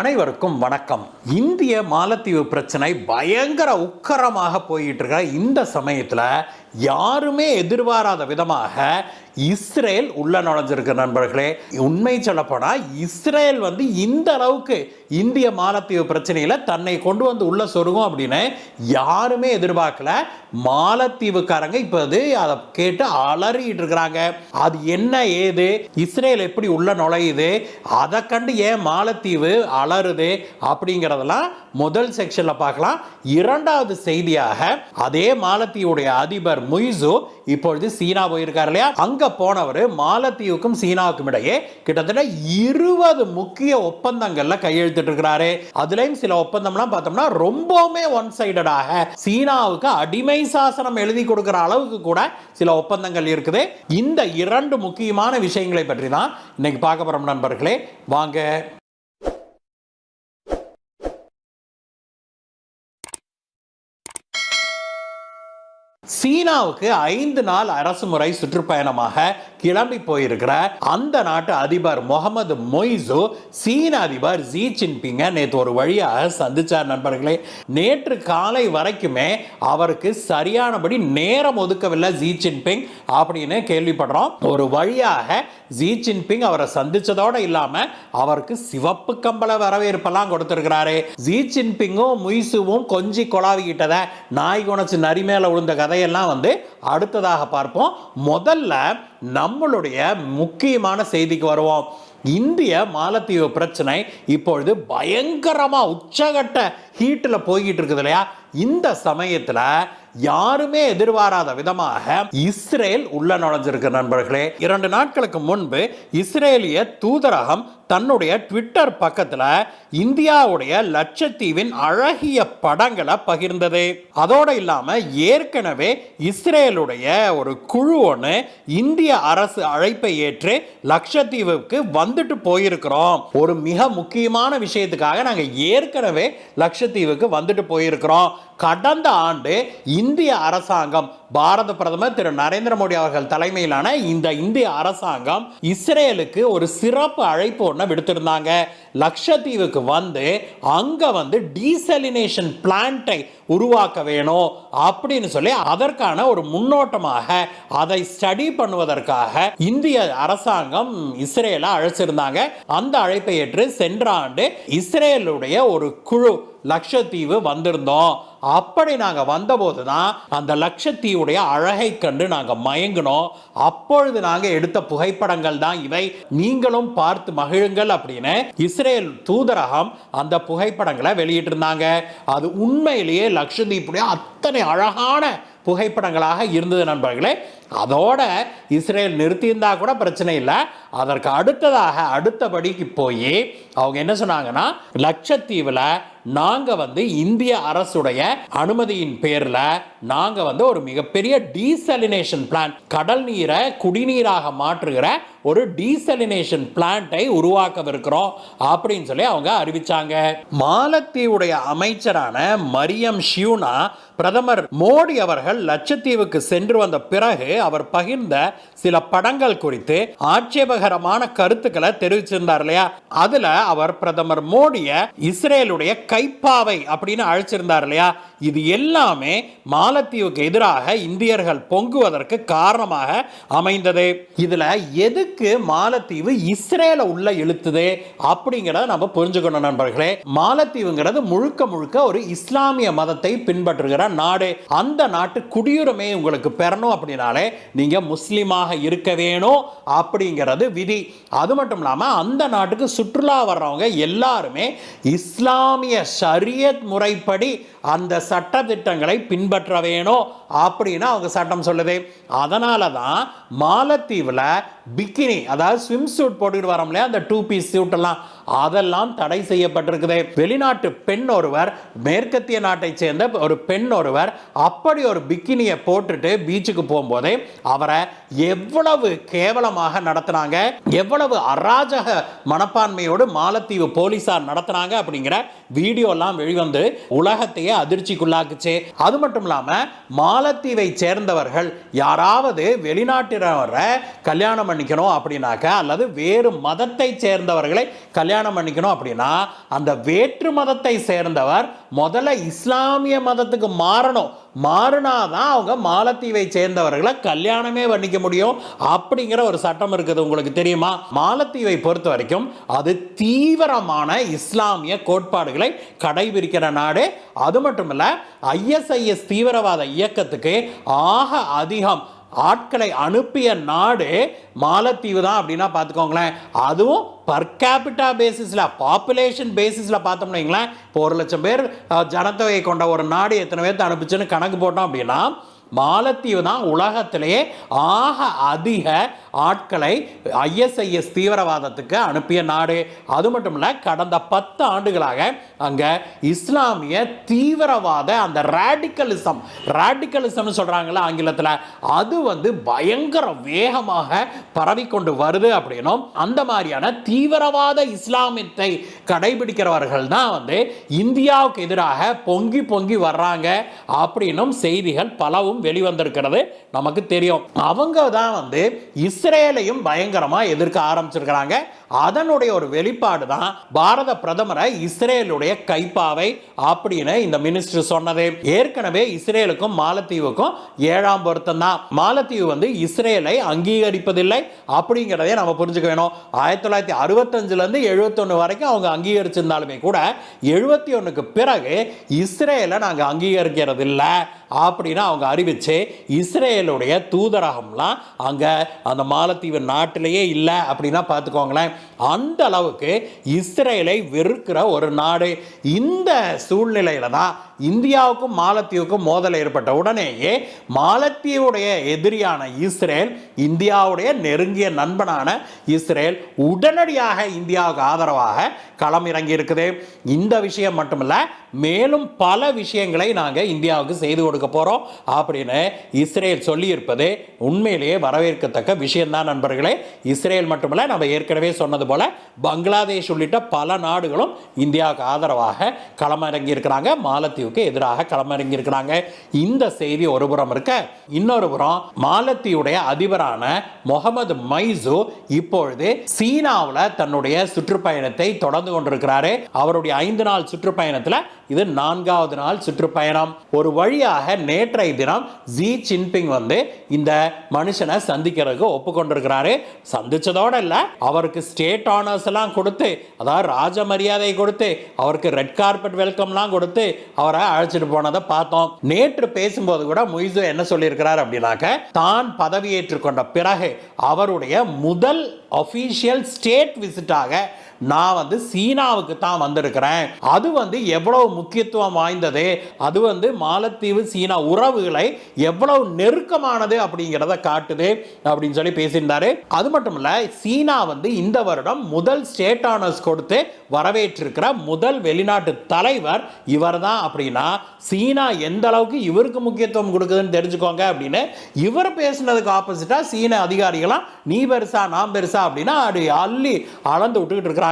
அனைவருக்கும் வணக்கம். இந்திய மாலத்தீவு பிரச்சனை பயங்கர உக்கரமாக போயிட்டு இருக்கிற இந்த சமயத்தில் யாருமே எதிர்பாராத விதமாக இஸ்ரேல் உள்ள நுழைஞ்சிருக்கு நண்பர்களே. உண்மை சொல்லப்போனால் இஸ்ரேல் வந்து இந்த அளவுக்கு இந்திய மாலத்தீவு பிரச்சனையில் தன்னை கொண்டு வந்து உள்ள சொருகும் அப்படின்னு யாருமே எதிர்பார்க்கல. மாலத்தீவுக்காரங்க இப்போ அது அதை கேட்டு அலறிட்டு இருக்கிறாங்க. அது என்ன ஏது? இஸ்ரேல் எப்படி உள்ள நுழையுது? அதை கண்டு ஏன் மாலத்தீவு அலறுது? அப்படிங்கிறதெல்லாம் முதல் செக்ஷனில் பார்க்கலாம். இரண்டாவது செய்தியாக அதே மாலத்தீவுடைய அதிபர் முய்சு இப்பொழுது சீனா போயிருக்கார் இல்லையா? அங்க போனவர் மாலத்தீவுக்கும் சீனாவுக்கும் இடையே கிட்டத்தட்ட இருபது முக்கிய ஒப்பந்தங்கள்ல கையெழுத்திட்டு இருக்கிறாரு. அதுலயும் சில ஒப்பந்தம்லாம் பார்த்தோம்னா ரொம்பவுமே ஒன் சைடடாக சீனாவுக்கு அடிமை சாசனம் எழுதி கொடுக்கிற அளவுக்கு கூட சில ஒப்பந்தங்கள் இருக்குது. இந்த இரண்டு முக்கியமான விஷயங்களை பற்றி தான் இன்னைக்கு பார்க்க போறோம் நண்பர்களே. வாங்க. சீனாவுக்கு ஐந்து நாள் அரசு முறை சுற்றுப்பயணமாக கிளம்பி போயிருக்கிற அந்த நாட்டு அதிபர் முகமது மொய்சு சீன அதிபர் ஜி ஜின்பிங்க நேற்று ஒரு வழியாக சந்திச்சார் நண்பர்களே. நேற்று காலை வரைக்குமே அவருக்கு சரியானபடி நேரம் ஒதுக்கவில்லை ஜி ஜின்பிங் அப்படின்னு கேள்விப்படுறோம். ஒரு வழியாக ஜி ஜின்பிங் அவரை சந்திச்சதோட இல்லாம அவருக்கு சிவப்பு கம்பள வரவேற்பெல்லாம் கொடுத்திருக்கிறாரு. ஜி ஜின்பிங்கும் முய்சுவும் கொஞ்சி கொலாவிக்கிட்டத நாய் குணச்சு நரி மேலே விழுந்த கதையெல்லாம் வந்து அடுத்ததாக பார்ப்போம். முதல்ல நம்மளுடைய முக்கியமான செய்திக்கு வருவோம். இந்திய மாலத்தீவு பிரச்சனை இப்பொழுது பயங்கரமாக உச்சகட்ட ஹீட்டில் போய்கிட்டு இருக்குது இல்லையா? இந்த சமயத்தில் யாருமே எதிர்பாராத விதமாக இஸ்ரேல் உள்ள நுழைஞ்சிருக்கு நண்பர்களே. இரண்டு நாட்களுக்கு முன்பு இஸ்ரேலிய தூதரகம் தன்னுடைய ட்விட்டர் பக்கத்தில் இந்தியாவுடைய லட்சத்தீவின் அழகிய படங்களை பகிர்ந்தது. அதோடு இல்லாமல் ஏற்கனவே இஸ்ரேலுடைய ஒரு குழு ஒன்று இந்திய அரசு அழைப்பை ஏற்று லட்சத்தீவுக்கு வந்துட்டு போயிருக்கிறோம். ஒரு மிக முக்கியமான விஷயத்துக்காக நாங்கள் ஏற்கனவே லட்சத்தீவுக்கு வந்துட்டு போயிருக்கிறோம். கடந்த ஆண்டு இந்திய அரசாங்கம் பாரத பிரதமர் திரு நரேந்திர மோடி அவர்கள் தலைமையிலான இந்த இந்திய அரசாங்கம் இஸ்ரேலுக்கு ஒரு சிறப்பு அழைப்பு ஒன்று விடுத்திருந்தாங்க. லட்சத்தீவுக்கு வந்து அங்கே வந்து டீசலினேஷன் பிளான்ட்டை உருவாக்க வேணும் அப்படின்னு சொல்லி அதற்கான ஒரு முன்னோட்டமாக அதை ஸ்டடி பண்ணுவதற்காக இந்திய அரசாங்கம் இஸ்ரேலை அழைச்சிருந்தாங்க. அந்த அழைப்பை ஏற்று சென்ற ஆண்டு இஸ்ரேலுடைய ஒரு குழு லட்சத்தீவு வந்திருந்தோம். அப்படி நாங்கள் வந்தபோது தான் அந்த லட்சத்தீவுடைய அழகை கண்டு நாங்கள் மயங்கினோம். அப்பொழுது நாங்கள் எடுத்த புகைப்படங்கள் தான் இவை. நீங்களும் பார்த்து மகிழுங்கள் அப்படின்னு இஸ்ரேல் தூதரகம் அந்த புகைப்படங்களை வெளியிட்டிருந்தாங்க. அது உண்மையிலேயே லட்சத்தீப்புடைய அத்தனை அழகான புகைப்படங்களாக இருந்தது நண்பர்களே. அதோட இஸ்ரேல் நிறுத்தியிருந்தா கூட பிரச்சனை இல்லை. அதற்கு அடுத்ததாக அடுத்தபடிக்கு போய் அவங்க என்ன சொன்னாங்கன்னா லட்சத்தீவில் நாங்கள் வந்து இந்திய அரசுடைய அனுமதியின் பேரில் நாங்கள் வந்து ஒரு மிகப்பெரிய டீசலினேஷன் பிளான் கடல் நீரை குடிநீராக மாற்றுகிற ஒரு டீசலினேஷன் பிளான்ட்டை உருவாக்கவிருக்கிறோம் அப்படின்னு சொல்லி அவங்க அறிவிச்சாங்க. மாலத்தீவுடைய அமைச்சரான மரியம் ஷியூனா பிரதமர் மோடி அவர்கள் லட்சத்தீவுக்கு சென்று வந்த பிறகு அவர் பகிர்ந்த சில படங்கள் குறித்து ஆட்சேபகரமான கருத்துக்களை தெரிவிச்சிருந்தார் இல்லையா? அதுல அவர் பிரதமர் மோடிய இஸ்ரேலுடைய கைப்பாவை அப்படின்னு அழைச்சிருந்தார் இல்லையா? இது எல்லாமே மாலத்தீவுக்கு எதிராக இந்தியர்கள் பொங்குவதற்கு காரணமாக அமைந்தது. இதில் எதுக்கு மாலத்தீவு இஸ்ரேல உள்ள இழுத்துது அப்படிங்கிறத நம்ம புரிஞ்சுக்கணும் நண்பர்களே. மாலத்தீவுங்கிறது முழுக்க முழுக்க ஒரு இஸ்லாமிய மதத்தை பின்பற்றுகிற நாடு. அந்த நாட்டு குடியுரிமை உங்களுக்கு பெறணும் அப்படின்னாலே நீங்கள் முஸ்லீமாக இருக்க வேணும் அப்படிங்கிறது விதி. அது மட்டும் இல்லாமல் அந்த நாட்டுக்கு சுற்றுலா வர்றவங்க எல்லாருமே இஸ்லாமிய ஷரியத் முறைப்படி அந்த சட்ட திட்டங்களை பின்பற்ற வேணும். அப்படின்னு அவங்க சட்டம் சொல்லுது. அதனால தான் மாலத்தீவில் பிக்கினி அதாவது ஸ்விம் சூட் போட்டுக்கிட்டு வரோம் இல்லையா? அந்த டூ பீஸ் சூட் எல்லாம். அதெல்லாம் தடை செய்யப்பட்டிருக்குது. வெளிநாட்டு பெண் ஒருவர் மேற்கத்திய நாட்டை சேர்ந்த ஒரு பெண் ஒருவர் அப்படி ஒரு பிக்கினியை போட்டுட்டு பீச்சுக்கு போகும்போதே அவரை எவ்வளவு கேவலமாக நடத்துனாங்க எவ்வளவு அராஜக மனப்பான்மையோடு மாலத்தீவு போலீசார் நடத்துனாங்க அப்படிங்கிற வீடியோலாம் வெளிவந்து உலகத்தையே அதிர்ச்சிக்குள்ளாக்குச்சு. அது மட்டும் இல்லாம மாலத்தீவை சேர்ந்தவர்கள் யாராவது வெளிநாட்டினரை கல்யாணம் பண்ணிக்கணும் அப்படின்னாக்கா அல்லது வேறு மதத்தை சேர்ந்தவர்களை கல்யாணம் பண்ணிக்கணும் அப்படின்னா அந்த வேற்று மதத்தை சேர்ந்தவர் முதல்ல இஸ்லாமிய மதத்துக்கு மாறணும். மாறினாதான் அவங்க மாலத்தீவை சேர்ந்தவர்களை கல்யாணமே பண்ணிக்க முடியும் அப்படிங்கிற ஒரு சட்டம் இருக்குது. உங்களுக்கு தெரியுமா? மாலத்தீவை பொறுத்த வரைக்கும் அது தீவிரமான இஸ்லாமிய கோட்பாடுகளை கடைபிடிக்கிற நாடு. அது மட்டும் இல்லை ஐஎஸ்ஐஎஸ் தீவிரவாத இயக்கத்துக்கு ஆக அதிகம் ஆட்களை அனுப்பிய நாடு மாலத்தீவு தான் அப்படின்னா பார்த்துக்கோங்களேன். அதுவும் பர் கேபிட்டா பேசிஸில் பாப்புலேஷன் பேசிஸில் பார்த்தோம்னு வைங்களேன். இப்போ ஒரு லட்சம் பேர் ஜனத்தொகை கொண்ட ஒரு நாடு எத்தனை பேர்த்து அனுப்பிச்சுன்னு கணக்கு போட்டோம் அப்படின்னா மாலத்தீவு தான் உலகத்திலேயே ஆக அதிக ஆட்களை ஐஎஸ்ஐஎஸ் தீவிரவாதத்துக்கு அனுப்பிய நாடு. அது மட்டும் இல்லை கடந்த பத்து ஆண்டுகளாக அங்கே இஸ்லாமிய தீவிரவாத அந்த ரேடிக்கலிசம் ரேடிக்கலிசம்னு சொல்கிறாங்களா ஆங்கிலத்தில் அது வந்து பயங்கர வேகமாக பரவிக்கொண்டு வருது அப்படின்னும் அந்த மாதிரியான தீவிரவாத இஸ்லாமியத்தை கடைபிடிக்கிறவர்கள் தான் வந்து இந்தியாவுக்கு எதிராக பொங்கி பொங்கி வர்றாங்க அப்படின்னும் செய்திகள் பலவும் வெளிவந்திருக்கிறது. நமக்கு தெரியும். அவங்க தான் வந்து இஸ் இஸ்ரேலையும் பயங்கரமா எதிர்க்க ஆரம்பிச்சிருக்கிறாங்க. அதனுடைய ஒரு வெளிப்பாடு தான் பாரத பிரதமரை இஸ்ரேலுடைய கைப்பாவை அப்படின்னு இந்த மினிஸ்டர் சொன்னது. ஏற்கனவே இஸ்ரேலுக்கும் மாலத்தீவுக்கும் ஏழாம் பொருத்தம் தான் மாலத்தீவு வந்து இஸ்ரேலை அங்கீகரிப்பதில்லை அப்படிங்கிறதே நம்ம புரிஞ்சுக்க வேணும். ஆயிரத்தி தொள்ளாயிரத்தி அறுபத்தஞ்சுல இருந்து எழுபத்தொன்னு வரைக்கும் அவங்க அங்கீகரிச்சிருந்தாலுமே கூட எழுபத்தி ஒன்றுக்கு பிறகு இஸ்ரேலை நாங்கள் அங்கீகரிக்கிறது இல்லை அப்படின்னு அவங்க அறிவித்து இஸ்ரேலுடைய தூதரகம்லாம் அங்கே அந்த மாலத்தீவு நாட்டிலேயே இல்லை அப்படின்னா பார்த்துக்கோங்களேன். அந்த அளவுக்கு இஸ்ரேலை வெறுக்கிற ஒரு நாடு. இந்த சூழ்நிலையில தான் இந்தியாவுக்கும் மாலத்தீவுக்கும் மோதல் ஏற்பட்ட உடனேயே மாலத்தீவுடைய எதிரியான இஸ்ரேல் இந்தியாவுடைய நெருங்கிய நண்பனான இஸ்ரேல் உடனடியாக இந்தியாவுக்கு ஆதரவாக களம் இறங்கி இருக்குது. இந்த விஷயம் மட்டுமல்ல மேலும் பல விஷயங்களை நாங்கள் இந்தியாவுக்கு செய்து கொடுக்க போகிறோம் அப்படின்னு இஸ்ரேல் சொல்லியிருப்பது உண்மையிலேயே வரவேற்கத்தக்க விஷயம்தான் நண்பர்களே. இஸ்ரேல் மட்டுமல்ல நம்ம ஏற்கனவே சொன்னது போல பங்களாதேஷ் உள்ளிட்ட பல நாடுகளும் இந்தியாவுக்கு ஆதரவாக களமிறங்கி இருக்கிறாங்க மாலத்தீவுக்கு எதிராக களமிறங்கியிருக்கிறாங்க. இந்த செய்தி ஒரு புறம் இருக்க இன்னொரு புறம் மாலத்தீவுடைய அதிபரான முகமது மைசு இப்பொழுது சீனாவில் தன்னுடைய சுற்றுப்பயணத்தை தொடர்ந்து கொண்டிருக்கிறாரு. அவருடைய ஐந்து நாள் சுற்றுப்பயணத்தில் இது நான்காவது நாள் சுற்றுப்பயணம். ஒரு வழியாக நேற்றைய தினம் ஜி ஜின்பிங் வந்து இந்த மனுஷனை சந்திக்கிறதுக்கு ஒப்புக்கொண்டிருக்கிறாரு. சந்திச்சதோட இல்லை அவருக்கு ஸ்டேட் ஆனர்ஸ் எல்லாம் கொடுத்து அதாவது ராஜ மரியாதை கொடுத்து அவருக்கு ரெட் கார்பெட் வெல்கம்லாம் கொடுத்து அவர் அழைச்சிட்டு போனதை பார்த்தோம். நேற்று பேசும்போது கூட முய்சு என்ன சொல்லியிருக்கிறார் அப்படின்னாக்க தான் பதவியேற்றுக்கொண்ட பிறகு அவருடைய முதல் அஃபீஷியல் ஸ்டேட் விசிட்டாக நான் வந்து சீனாவுக்கு தான் வந்திருக்கிறேன். அது வந்து எவ்வளவு முக்கியத்துவம் வாய்ந்தது? அது வந்து மாலத்தீவு சீனா உறவுகளை எவ்வளவு நெருக்கமானது அப்படிங்கிறத காட்டுது அப்படின்னு சொல்லி பேசியிருந்தாரு. அது மட்டும் இல்ல சீனா வந்து இந்த வருடம் முதல் ஸ்டேட் ஆனர்ஸ் கொடுத்து வரவேற்றிருக்கிற முதல் வெளிநாட்டு தலைவர் இவர் தான் அப்படின்னா சீனா எந்த அளவுக்கு இவருக்கு முக்கியத்துவம் கொடுக்குதுன்னு தெரிஞ்சுக்கோங்க அப்படின்னு இவர் பேசினதுக்கு ஆப்போசிட்டா சீன அதிகாரிகளாம் நீ பெருசா நான் பெருசா அப்படின்னா அப்படி அள்ளி அளந்து விட்டுக்கிட்டு இருக்கிறாங்க.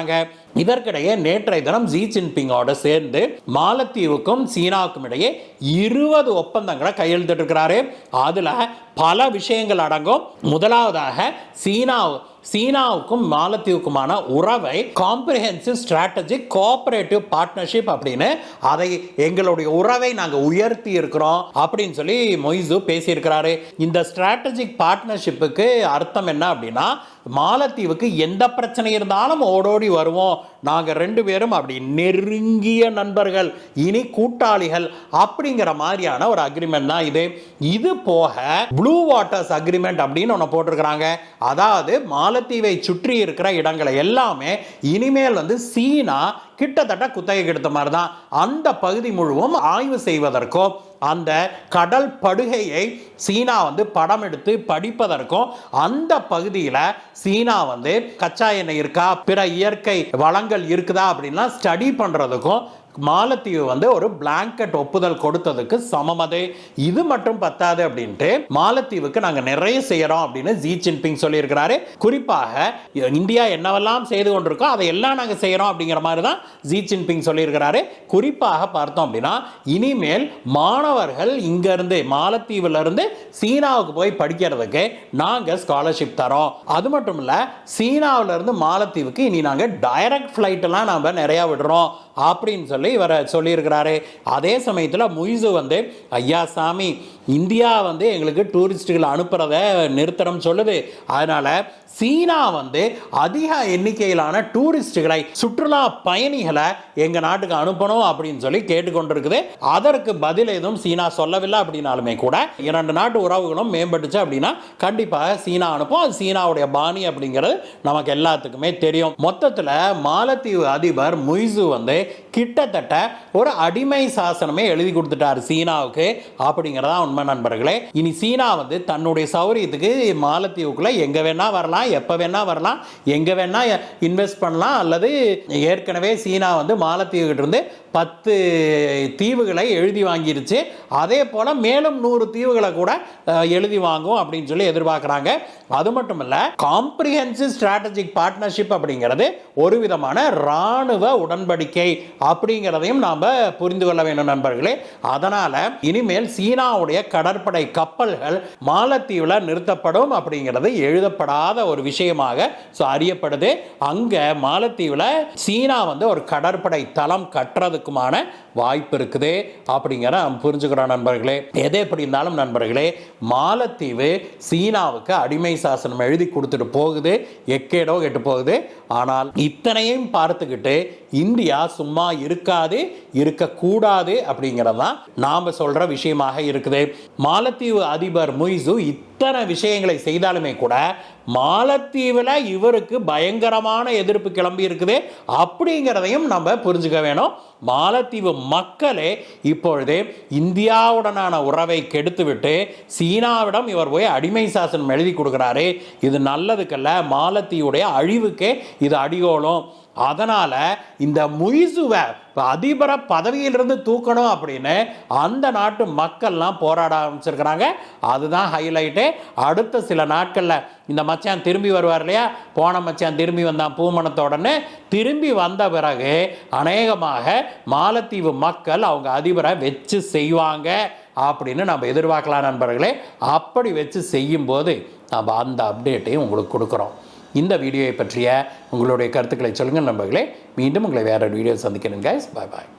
இதற்கிடையே நேற்றைய தினம் ஜி ஜின்பிங்கோட சேர்ந்து மாலத்தீவுக்கும் சீனாவுக்கும் இடையே இருபது ஒப்பந்தங்களை கையெழுத்திட்டிருக்கிறாரு. அதுல பல விஷயங்கள் அடங்கும். முதலாவதாக சீனா சீனாவுக்கும் மாலத்தீவுக்குமான உறவை காம்ப்ரிஹென்சிவ் ஸ்ட்ராட்டஜிக் கோஆபரேட்டிவ் பார்ட்னர்ஷிப் அப்படின்னு அதை எங்களுடைய உறவை நாங்கள் உயர்த்தி இருக்கிறோம் அப்படின்னு சொல்லி மொய்சு பேசியிருக்கிறாரு. இந்த ஸ்ட்ராட்டஜிக் பார்ட்னர்ஷிப்புக்கு அர்த்தம் என்ன அப்படின்னா மாலத்தீவுக்கு எந்த பிரச்சனை இருந்தாலும் ஓடோடி வருவோம். நாங்கள் ரெண்டு பேரும் அப்படி நெருங்கிய நண்பர்கள் இனி கூட்டாளிகள் அப்படிங்கிற மாதிரியான ஒரு அக்ரிமெண்ட் தான் இது. இது போக ப்ளூ வாட்டர்ஸ் அக்ரிமெண்ட் அப்படின்னு ஒன்று போட்டிருக்கிறாங்க. அதாவது மாலத்தீவை சுற்றி இருக்கிற இடங்களை எல்லாமே இனிமேல் வந்து சீனா கிட்டத்தட்ட குத்தகைக்கு எடுத்த மாதிரி தான் அந்த பகுதி முழுவதும் ஆய்வு செய்வதற்கும் அந்த கடல் படுகையை சீனா வந்து படம் எடுத்து படிப்பதற்கும் அந்த பகுதியில் சீனா வந்து கச்சா எண்ணெய் இருக்கா பிற இயற்கை வளங்கள் இருக்குதா அப்படின்லாம் ஸ்டடி பண்ணுறதுக்கும் மாலத்தீவு வந்து ஒரு பிளாங்கெட் ஒப்புதல் கொடுத்ததுக்கு சமம். இது மட்டும் பத்தாது அப்படின்ட்டு மாலத்தீவுக்கு நாங்கள் நிறைய செய்கிறோம் அப்படின்னு ஜி ஜின்பிங் சொல்லியிருக்கிறாரு. குறிப்பாக இந்தியா என்னவெல்லாம் செய்து கொண்டிருக்கோ அதை எல்லாம் நாங்கள் செய்கிறோம் அப்படிங்கிற மாதிரி தான் ஜி ஜின்பிங் சொல்லியிருக்கிறாரு. குறிப்பாக பார்த்தோம் அப்படின்னா இனிமேல் மாணவர்கள் இங்கேருந்து மாலத்தீவுலேருந்து சீனாவுக்கு போய் படிக்கிறதுக்கு நாங்கள் ஸ்காலர்ஷிப் தரோம். அது மட்டும் இல்லை சீனாவுல இருந்து மாலத்தீவுக்கு இனி நாங்கள் டைரக்ட் ஃப்ளைட்டெல்லாம் நாம் நிறையா விடுறோம். அப்படின்னு சொல்லி இவரை சொல்லியிருக்கிறாரு. அதே சமயத்தில் முய்சு வந்து ஐயா சாமி இந்தியா வந்து எங்களுக்கு டூரிஸ்ட்டுகளை அனுப்புகிறத நிறுத்தணும் சொல்லுது. அதனால் சீனா வந்து அதிக எண்ணிக்கையிலான டூரிஸ்ட்டுகளை சுற்றுலா பயணிகளை எங்கள் நாட்டுக்கு அனுப்பணும் அப்படின்னு சொல்லி கேட்டுக்கொண்டிருக்குது. அதற்கு பதில் எதுவும் சீனா சொல்லவில்லை அப்படின்னாலுமே கூட இரண்டு நாட்டு உறவுகளும் மேம்பட்டுச்சு அப்படின்னா கண்டிப்பாக சீனா அனுப்பும். அது சீனாவுடைய பாணி அப்படிங்கிறது நமக்கு எல்லாத்துக்குமே தெரியும். மொத்தத்தில் மாலத்தீவு அதிபர் முய்சு வந்து கிட்டத்தட்ட ஒரு அடிமை சாசனமே எழுதி கொடுத்துட்டார் சீனாவுக்கு. அப்படிங்கிறதா உண்மை நண்பர்களே. இனி சீனா வந்து தன்னுடைய சௌரியத்துக்கு மாலத்தீவுக்குள்ள எங்க வேணா வரலாம் எப்போ வேணா வரலாம் எங்க வேணா இன்வெஸ்ட் பண்ணலாம் அல்லது ஏற்கனவே சீனா வந்து மாலத்தீவுகிட்ட இருந்து பத்து தீவுகளை எழுதி வாங்கிருச்சு. அதே போல மேலும் நூறு தீவுகளை கூட எழுதி வாங்கும் அப்படின்னு சொல்லி எதிர்பார்க்குறாங்க. அது மட்டும் இல்லை காம்ப்ரிஹென்சிவ் ஸ்ட்ராட்டஜிக் பார்ட்னர்ஷிப் அப்படிங்கிறது ஒரு விதமான இராணுவ உடன்படிக்கை அப்படிங்கிறதையும் நாம் புரிந்து கொள்ள வேண்டும் நண்பர்களே. அதனால் இனிமேல் சீனாவுடைய கடற்படை கப்பல்கள் மாலத்தீவில் நிறுத்தப்படும் அப்படிங்கிறது எழுதப்படாத ஒரு விஷயமாக ஸோ அறியப்படுது. அங்க மாலத்தீவில் சீனா வந்து ஒரு கடற்படை தளம் கட்டுறதுக்குமான வாய்ப்பு இருக்குது அப்படிங்கிற புரிஞ்சுக்கிறோம் நண்பர்களே. எது எப்படி இருந்தாலும் நண்பர்களே மாலத்தீவு சீனாவுக்கு அடிமை சாசனம் எழுதி கொடுத்துட்டு போகுது. எக்கேடோ கெட்டு போகுது. ஆனால் இத்தனையும் பார்த்துக்கிட்டு இந்தியா சும்மா இருக்காது இருக்கக்கூடாது அப்படிங்கிறது தான் நாம் சொல்கிற விஷயமாக இருக்குது. மாலத்தீவு அதிபர் முய்சு இத்தனை விஷயங்களை செய்தாலுமே கூட மாலத்தீவில் இவருக்கு பயங்கரமான எதிர்ப்பு கிளம்பி இருக்குது. அப்படிங்கிறதையும் நம்ம புரிஞ்சுக்க வேணும். மாலத்தீவு மக்களே இப்பொழுது இந்தியாவுடனான உறவை கெடுத்துவிட்டு சீனாவிடம் இவர் போய் அடிமை சாசனம் எழுதி கொடுக்குறாரு. இது நல்லதுக்கல்ல மாலத்தீவுடைய அழிவுக்கே இது அடிகோலும். அதனால் இந்த முய்சுவை இப்போ அதிபரை பதவியிலிருந்து தூக்கணும் அப்படின்னு அந்த நாட்டு மக்கள்லாம் போராட ஆரம்பிச்சிருக்கிறாங்க. அதுதான் ஹைலைட்டு அடுத்த சில நாட்களில் இந்த மச்சான் திரும்பி வருவார் இல்லையா? போன மச்சான் திரும்பி வந்தான் பூமணத்தோடனே திரும்பி வந்த பிறகு அநேகமாக மாலத்தீவு மக்கள் அவங்க அதிபரை வச்சு செய்வாங்க அப்படின்னு நம்ம எதிர்பார்க்கலாம் நண்பர்களே. அப்படி வச்சு செய்யும்போது நம்ம அந்த அப்டேட்டையும் உங்களுக்கு கொடுக்குறோம். இந்த வீடியோவை பற்றிய உங்களுடைய கருத்துக்களை சொல்லுங்கள் நண்பர்களே. மீண்டும் உங்களை வேறு வீடியோ சந்திக்கிறேன் கைஸ் பாய் பாய்